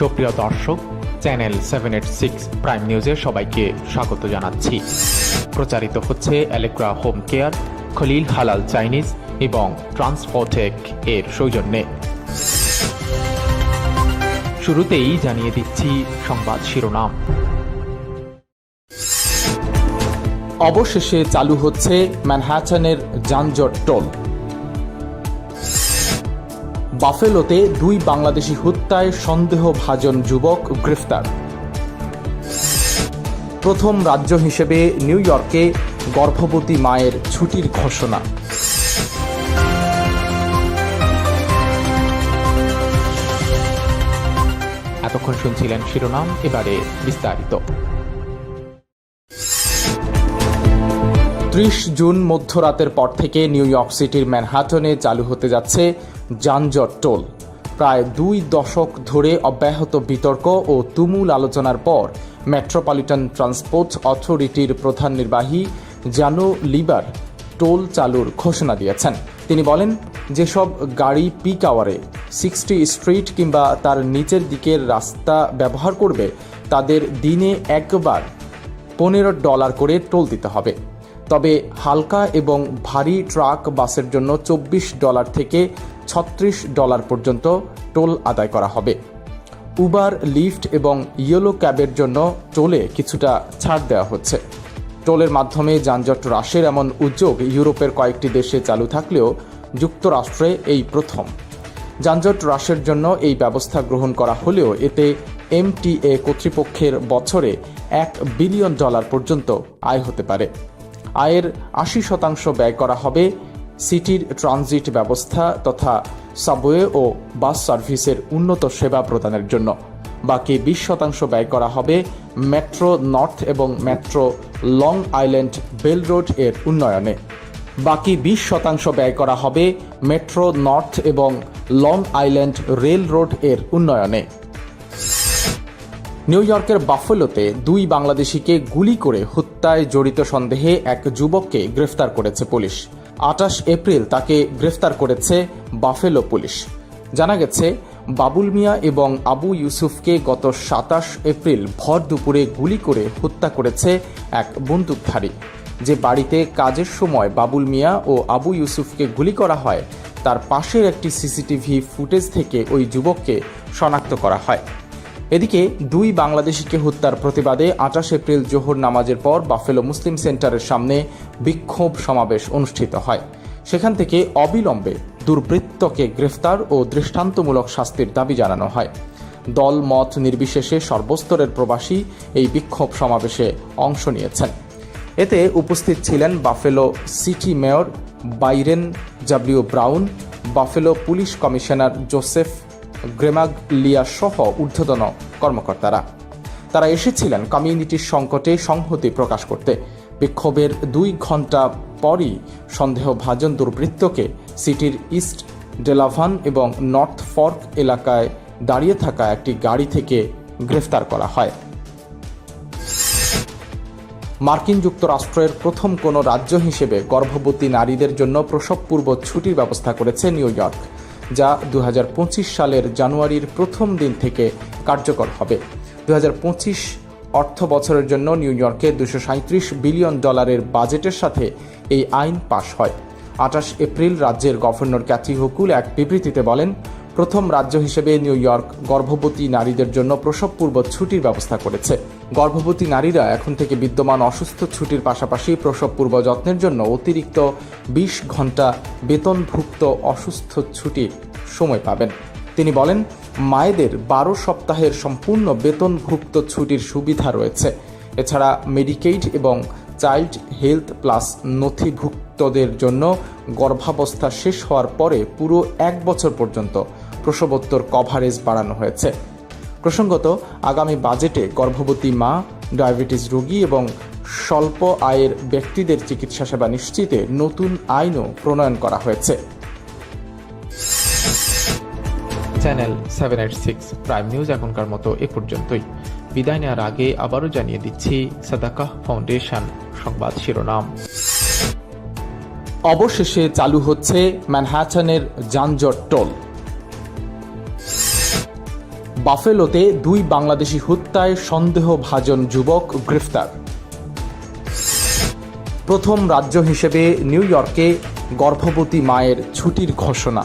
সুপ্রিয় দর্শক, channel seven eight six prime নিউজে সবাইকে স্বাগত জানাচ্ছি। প্রচারিত হচ্ছে অ্যালেক্রা হোম কেয়ার খলিল হালাল চাইনিজ এবং ট্রান্সপোর্টেক এর সৌজন্যে। শুরুতেই জানিয়ে দিচ্ছি সংবাদ শিরোনাম। অবশেষে চালু হচ্ছে ম্যানহ্যাটনের যানজট টোল। বাফেলোতে দুই বাংলাদেশি হত্যায় সন্দেহভাজন যুবক গ্রেফতার। প্রথম রাজ্য হিসেবে নিউ ইয়র্কে গর্ভবতী মায়ের ছুটির ঘোষণা। এতক্ষণ শুনছিলেন শিরোনাম, এবারে বিস্তারিত। ত্রিশ জুন মধ্যরাতের পর থেকে নিউ ইয়র্ক সিটির ম্যানহাটনে চালু হতে যাচ্ছে যানজট টোল। প্রায় দুই দশক ধরে অব্যাহত বিতর্ক ও তুমুল আলোচনার পর মেট্রোপলিটন ট্রান্সপোর্ট অথরিটির প্রধান নির্বাহী জানো লিবার টোল চালুর ঘোষণা দিয়েছেন। তিনি বলেন, যেসব গাড়ি পিক আওয়ারে সিক্সটি স্ট্রিট কিংবা তার নিচের দিকের রাস্তা ব্যবহার করবে, তাদের দিনে একবার পনেরো ডলার করে টোল দিতে হবে। তবে হালকা এবং ভারী ট্রাক বাসের জন্য চব্বিশ ডলার থেকে ছত্রিশ ডলার পর্যন্ত টোল আদায় করা হবে। উবার, লিফট এবং ইয়েলো ক্যাবের জন্য টোলে কিছুটা ছাড় দেওয়া হচ্ছে। টোলের মাধ্যমে যানজট হ্রাসের এমন উদ্যোগ ইউরোপের কয়েকটি দেশে চালু থাকলেও যুক্তরাষ্ট্রে এই প্রথম। যানজট হ্রাসের জন্য এই ব্যবস্থা গ্রহণ করা হলেও এতে এমটিএ কর্তৃপক্ষের বছরে এক বিলিয়ন ডলার পর্যন্ত আয় হতে পারে। আয়ের আশি শতাংশ ব্যয় করা হবে সিটির ট্রানজিট ব্যবস্থা তথা সাবওয়ে ও বাস সার্ভিসের উন্নত সেবা প্রদানের জন্য। বাকি বিশ শতাংশ ব্যয় করা হবে মেট্রো নর্থ এবং মেট্রো লং আইল্যান্ড বেল রোডের উন্নয়নে। বাকি বিশ শতাংশ ব্যয় করা হবে মেট্রো নর্থ এবং লং আইল্যান্ড রেল রোডের উন্নয়নে। নিউ ইয়র্কের বাফেলোতে দুই বাংলাদেশিকে গুলি করে হত্যায় জড়িত সন্দেহে এক যুবককে গ্রেফতার করেছে পুলিশ। আটাশ এপ্রিল তাকে গ্রেফতার করেছে বাফেলো পুলিশ। জানা গেছে, বাবুল মিয়া এবং আবু ইউসুফকে গত সাতাশ এপ্রিল ভর দুপুরে গুলি করে হত্যা করেছে এক বন্দুকধারী। যে বাড়িতে কাজের সময় বাবুল মিয়া ও আবু ইউসুফকে গুলি করা হয়, তার পাশের একটি সিসিটিভি ফুটেজ থেকে ওই যুবককে শনাক্ত করা হয়। এদিকে দুই বাংলাদেশিকে হত্যার প্রতিবাদে আঠাশ এপ্রিল জোহর নামাজের পর বাফেলো মুসলিম সেন্টারের সামনে বিক্ষোভ সমাবেশ অনুষ্ঠিত হয়। সেখান থেকে অবিলম্বে দুর্বৃত্তকে গ্রেফতার ও দৃষ্টান্তমূলক শাস্তির দাবি জানানো হয়। দল মত নির্বিশেষে সর্বস্তরের প্রবাসী এই বিক্ষোভ সমাবেশে অংশ নিয়েছেন। এতে উপস্থিত ছিলেন Buffalo city mayor Byron W Brown, Buffalo police commissioner Joseph Gramaglia সহ ঊর্ধ্বতন কর্মকর্তারা। তারা এসেছিলেন কমিউনিটির সংকটে সংহতি প্রকাশ করতে। বিক্ষোভের দুই ঘণ্টা পরই সন্দেহভাজন দুর্বৃত্তকে সিটির ইস্ট ডেলাভান এবং নর্থ ফর্ক এলাকায় দাঁড়িয়ে থাকা একটি গাড়ি থেকে গ্রেফতার করা হয়। মার্কিন যুক্তরাষ্ট্রের প্রথম কোনো রাজ্য হিসেবে গর্ভবতী নারীদের জন্য প্রসবপূর্ব ছুটির ব্যবস্থা করেছে নিউ ইয়র্ক। যা দু হাজার পঁচিশ সালের জানুয়ারির প্রথম দিন থেকে কার্যকর হবে। দু অর্থ বছরের জন্য নিউ ইয়র্কে দুশো বিলিয়ন ডলারের বাজেটের সাথে এই আইন পাশ হয়। আঠাশ এপ্রিল রাজ্যের গভর্নর ক্যাথি হুকুল এক বিবৃতিতে বলেন প্রথম রাজ্য হিসেবে নিউ ইয়র্ক গর্ভবতী নারীদের জন্য প্রসবপূর্ব ছুটির ব্যবস্থা করেছে। গর্ভবতী নারীরা এখন থেকে বিদ্যমান অসুস্থ ছুটির পাশাপাশি প্রসবপূর্ব যত্নের জন্য অতিরিক্ত বিশ ঘণ্টা বেতনভুক্ত অসুস্থ ছুটির সময় পাবেন। তিনি বলেন, মায়েদের বারো সপ্তাহের সম্পূর্ণ বেতনভুক্ত ছুটির সুবিধা রয়েছে। এছাড়া মেডিকেইড এবং চাইল্ড হেলথ প্লাস নথিভুক্তদের জন্য গর্ভাবস্থা শেষ হওয়ার পরে পুরো এক বছর পর্যন্ত প্রসবোত্তর কভারেজ বাড়ানো হয়েছে। প্রসঙ্গত আগামী বাজেটে গর্ভবতী মা ডায়াবেটিস রোগী এবং স্বল্প আয়ের ব্যক্তিদের চিকিৎসা সেবা নিশ্চিতে নতুন আইনও প্রণয়ন করা হয়েছে। Channel seven eight six prime news এখনকার মতো এ পর্যন্তই। বিদায় নেওয়ার আগে আবারও জানিয়ে দিচ্ছি সাদাকাহ ফাউন্ডেশন সংবাদ শিরোনাম। অবশেষে চালু হচ্ছে ম্যানহ্যাটনের যানজট টোল। বাফেলোতে দুই বাংলাদেশি হত্যায় সন্দেহভাজন যুবক গ্রেফতার। প্রথম রাজ্য হিসেবে নিউ ইয়র্কে গর্ভবতী মায়ের ছুটির ঘোষণা।